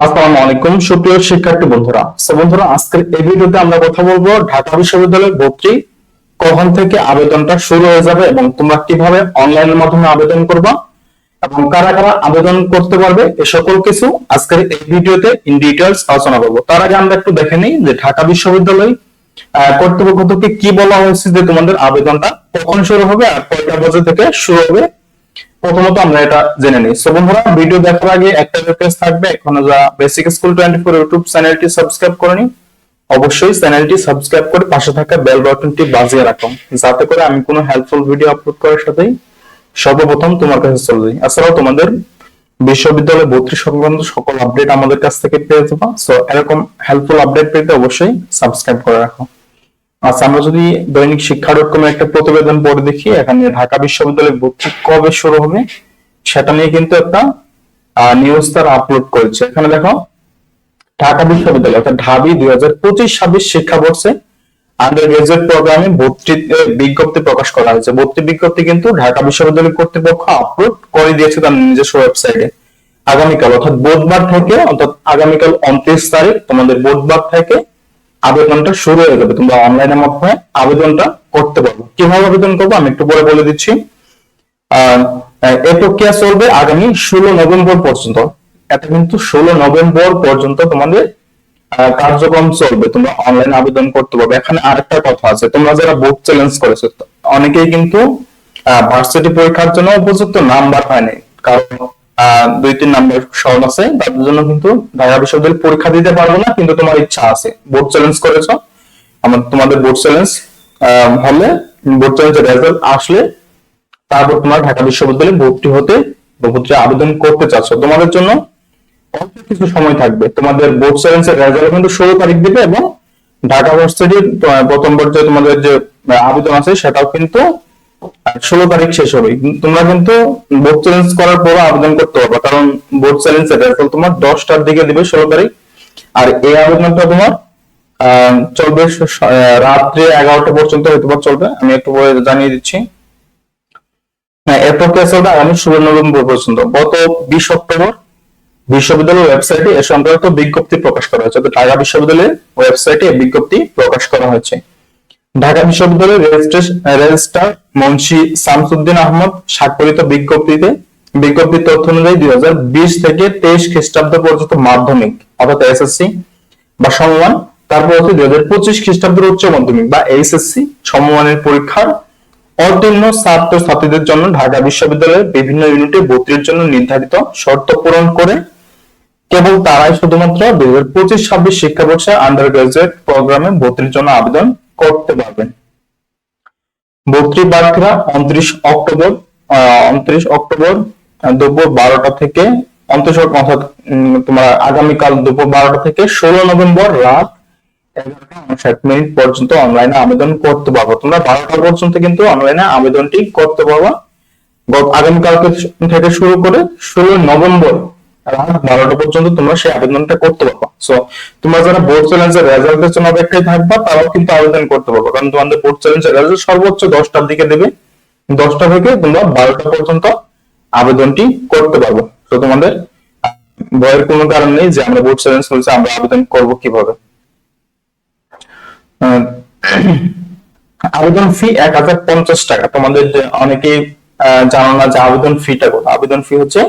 আসসালামু আলাইকুম, সুপ্রিয় শিক্ষার্থী বন্ধুরা। তো বন্ধুরা, আজকের এই ভিডিওতে আমরা কথা বলব ঢাকা বিশ্ববিদ্যালয়ের ভর্তি কখন থেকে আবেদনটা শুরু হয়ে যাবে এবং তোমরা কীভাবে অনলাইনের মাধ্যমে আবেদন করবা এবং কারা কারা আবেদন করতে পারবে, এ সকল কিছু আজকের এই ভিডিওতে ইন ডিটেলস আলোচনা করব। তার আগে আমরা একটু দেখে নিই যে ঢাকা বিশ্ববিদ্যালয় কর্তৃপক্ষ থেকে কি বলা হয়েছে যে তোমাদের আবেদনটা কখন শুরু হবে আর কয়টা বাজে থেকে শুরু হবে প্রথমত আমরা এটা জেনে নিই। সো বন্ধুরা, ভিডিও দেখার আগে একটা রিকোয়েস্ট থাকবে, এখনও যা Basic School twenty four YouTube চ্যানেলটি সাবস্ক্রাইব করেনি, অবশ্যই চ্যানেলটি সাবস্ক্রাইব করে পাশে থাকা বেল বাটনটি বাজিয়ে রাখুন, যাতে করে আমি কোনো হেল্পফুল ভিডিও আপলোড করার সাথেই সর্বপ্রথম তোমার কাছে চলে যাই। এছাড়াও তোমাদের বিশ্ববিদ্যালয় ভর্তি সংক্রান্ত সকল আপডেট আমাদের কাছ থেকে পেয়ে যাবা। সো এরকম হেল্পফুল আপডেট পেতে অবশ্যই সাবস্ক্রাইব করে রাখো। আচ্ছা আমরা যদি দৈনিক শিক্ষা ডট কম একটা প্রতিবেদন পড়ে দেখি, এখানে ঢাকা বিশ্ববিদ্যালয়ে ভর্তি কবে শুরু হবে, সেটা নিয়ে কিন্তু একটা নিউজ তার আপলোড করেছে। এখানে দেখো, ঢাকা বিশ্ববিদ্যালয়, অর্থাৎ ঢাবি দুই হাজার পঁচিশ ছাব্বিশ শিক্ষাবর্ষে আন্ডার গ্রাজুয়েট প্রোগ্রামে ভর্তি বিজ্ঞপ্তি প্রকাশ করা হয়েছে। ভর্তি বিজ্ঞপ্তি কিন্তু ঢাকা বিশ্ববিদ্যালয় কর্তৃপক্ষ আপলোড করে দিয়েছে তার নিজস্ব ওয়েবসাইটে আগামীকাল, অর্থাৎ বুধবার থেকে, অর্থাৎ আগামীকাল উনত্রিশ তারিখ, তোমাদের বুধবার থেকে আবেদনটা শুরু হয়ে যাবে। তোমরা অনলাইনের মাধ্যমে আবেদনটা করতে পারবে। কীভাবে আবেদন করব? আমি একটু পরে বলে দিচ্ছি। এই প্রক্রিয়া চলবে আগামী ষোলো নভেম্বর পর্যন্ত। এটা কিন্তু ষোলো নভেম্বর পর্যন্ত তোমাদের কার্যক্রম চলবে। তোমরা অনলাইন আবেদন করতে পারবে। এখানে আরেকটা কথা আছে। তোমরা যারা বুক চ্যালেঞ্জ করেছ, অনেকেই কিন্তু ভার্সিটি পরীক্ষার জন্য উপযুক্ত নাম্বার হয়নি কারণ দুই, তিন নাম্বার শর্ট আছে। তাদের জন্য কিন্তু ঢাকা বিশ্ববিদ্যালয় পরীক্ষা দিতে পারব না, কিন্তু তোমার ইচ্ছা আছে। বোর্ড চ্যালেঞ্জ করেছ। আমার, তোমাদের বোর্ড চ্যালেঞ্জ হলে বোর্ড চ্যালেঞ্জের রেজাল্ট আসলে তারপর তোমার ঢাকা বিশ্ববিদ্যালয়ে ভর্তি হতে ভর্তি আবেদন করতে চাচ্ছ। তোমাদের জন্য অল্প কিছু সময় থাকবে। তোমাদের বোর্ড চ্যালেঞ্জের রেজাল্ট কিন্তু ষোলো তারিখ দিবে এবং ঢাকা ভার্সিটির প্রথম পর্যায়ে তোমাদের যে আবেদন আছে সেটাও কিন্তু ষোলো তারিখ শেষ হবে। তোমরা কিন্তু বোর্ড চ্যালেঞ্জ করার পরও আবেদন করতে পারবে, কারণ বোর্ড চ্যালেঞ্জের রেজাল্ট তোমার দশটার দিকে দিবে ষোলো তারিখ। আর এই আবেদনটা তোমার চলবে এগারোটা পর্যন্ত চলবে, আমি একটু পরে জানিয়ে দিচ্ছি। হ্যাঁ এর প্রক্রিয়া চলবে আগামী ষোলো নভেম্বর পর্যন্ত। গত বিশ অক্টোবর বিশ্ববিদ্যালয়ের ওয়েবসাইটে এ সংক্রান্ত বিজ্ঞপ্তি প্রকাশ করা হয়েছে। ঢাকা বিশ্ববিদ্যালয়ের ওয়েবসাইটে বিজ্ঞপ্তি প্রকাশ করা হয়েছে। ঢাকা বিশ্ববিদ্যালয়ের রেজিস্ট্রার মুন্সি শামসুদ্দিন আহমদ স্বাক্ষরিত বিজ্ঞপ্তিতে বিজ্ঞপ্তির তথ্য অনুযায়ী দুই হাজার বিশ থেকে তেইশ খ্রিস্টাব্দ পর্যন্ত মাধ্যমিক অর্থাৎ এসএসসি বা সমমান। তারপর দুই হাজার পঁচিশ খ্রিস্টাব্দের উচ্চ মাধ্যমিক বা এইচএসসি সমমানের পরীক্ষার অতীর্ণ ছাত্র ছাত্রীদের জন্য ঢাকা বিশ্ববিদ্যালয়ের বিভিন্ন ইউনিটে ভর্তির জন্য নির্ধারিত শর্ত পূরণ করে কেবল তারাই শুধুমাত্র দুই হাজার পঁচিশ ছাব্বিশ শিক্ষাবর্ষে আন্ডার গ্রাজুয়েট প্রোগ্রামে ভর্তির জন্য আবেদন করতে পারবেন। ভর্তি প্রার্থীরা উনত্রিশ অক্টোবর উনত্রিশ অক্টোবর দুপুর বারোটা থেকে, উনত্রিশ অর্থাৎ তোমার আগামীকাল দুপুর বারোটা থেকে ষোলো নভেম্বর রাত এগারোটা উনষাট মিনিট পর্যন্ত অনলাইনে আবেদন করতে পারব। তোমরা বারোটা পর্যন্ত কিন্তু অনলাইনে আবেদনটি করতে পারবা। আগামীকালকে থেকে শুরু করে ষোলো নভেম্বর রাত বারোটা পর্যন্ত তোমরা সেই আবেদনটা করতে পারবা। সো তোমরা যারা বোর্ড চ্যালেঞ্জের রেজাল্টের জন্য অপেক্ষায় থাকবা, তারাও কিন্তু আবেদন করতে পারবে। কারণ তোমাদের বোর্ড চ্যালেঞ্জের রেজাল্ট সর্বোচ্চ দশটার দিকে দেবে। দশটা থেকে তোমরা বারোটা পর্যন্ত আবেদনটি করতে পারব। তো তোমাদের ভয়ের কোনো কারণ নেই যে আমরা বোর্ড চ্যালেঞ্জ হয়েছে আমরা আবেদন করব কীভাবে। আবেদন ফি এক হাজার পঞ্চাশ টাকা। তোমাদের অনেকেই জানো না যে আবেদন ফিটা কত? আবেদন ফি হচ্ছে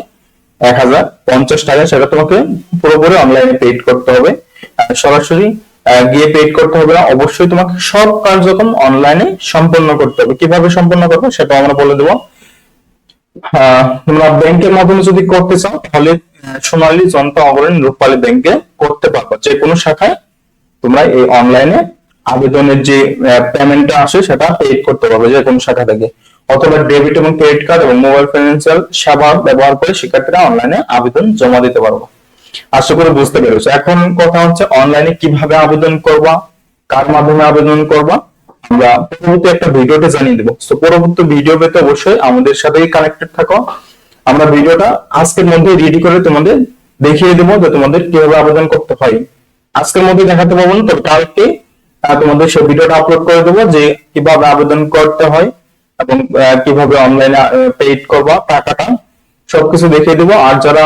এক হাজার পঞ্চাশ টাকা, সেটা তোমাকে পুরোপুরি অনলাইনে পেড করতে হবে। সরাসরি গিয়ে পেড করতে হবে না, অবশ্যই তোমাকে সব কার্যক্রম অনলাইনে সম্পন্ন করতে হবে। কীভাবে সম্পন্ন করবে সেটা আমরা বলে দেবো। তোমরা ব্যাংকের মাধ্যমে যদি করতে চাও, তাহলে সোনালী জনতা অগ্রণী রূপালী ব্যাংকে করতে পারবে। যে কোনো শাখায় তোমরা এই অনলাইনে আবেদনের যে পেমেন্টটা আসে, সেটা পেড করতে পারবে যে কোনো শাখা থেকে। অথবা ডেবিট এবং ক্রেডিট কার্ড এবং মোবাইল ফাইন্যান্সিয়াল সেবা ব্যবহার করে শিক্ষার্থীরা অনলাইনে আবেদন জমা দিতে পারব। আশা করে বুঝতে পেরেছ। এখন কথা হচ্ছে অনলাইনে কীভাবে আবেদন করবা, কার মাধ্যমে আবেদন করবা, আমরা পরবর্তী একটা ভিডিওতে জানিয়ে দেবো। তো পরবর্তী ভিডিও পেতে অবশ্যই আমাদের সাথেই কানেক্টেড থাকো। আমরা ভিডিওটা আজকের মধ্যে রেডি করে তোমাদের দেখিয়ে দেবো যে তোমাদের কীভাবে আবেদন করতে হয়। আজকের মধ্যে দেখাতে পারব না তো কালকে তোমাদের সেই ভিডিওটা আপলোড করে দেবো যে কীভাবে আবেদন করতে হয়। এবং কীভাবে অনলাইনে পেইড করবা টাকাটা সবকিছু দেখিয়ে দেবো। আর যারা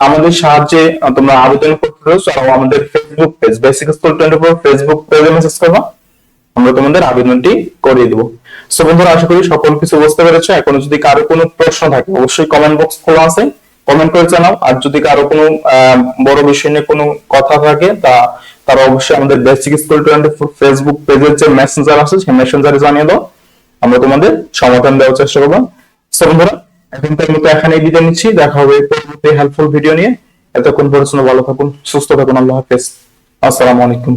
আমাদের সাহায্যে তোমরা আবেদন করতে So, আমাদের Facebook page Basic School twenty four Facebook পেজে মেসেজ করবা। আমরা তোমাদের আবেদনটি করিয়ে দেবো। সো বন্ধুরা আশা করি সকল কিছু বুঝতে পেরেছ। এখন যদি কারও কোনো প্রশ্ন থাকে অবশ্যই কমেন্ট বক্স খোলা আছে। কমেন্ট করে জানাও। আর যদি কারও কোনো বড় বিষয় নিয়ে কোনো কথা থাকে তা তারা অবশ্যই আমাদের Basic School twenty four Facebook পেজের যে মেসেঞ্জার আছে সেই মেসেঞ্জারে জানিয়ে দাও। আমরা তোমাদের সমাধান দেওয়ার চেষ্টা করব। সো বন্ধুরা এখন তার মতো এখানে বিদায় নিচ্ছি। দেখা হবে পরবর্তী হেল্পফুল ভিডিও নিয়ে। এতক্ষণ পড়াশোনা ভালো থাকুন, সুস্থ থাকুন, আল্লাহ হাফেজ। আসসালামু আলাইকুম।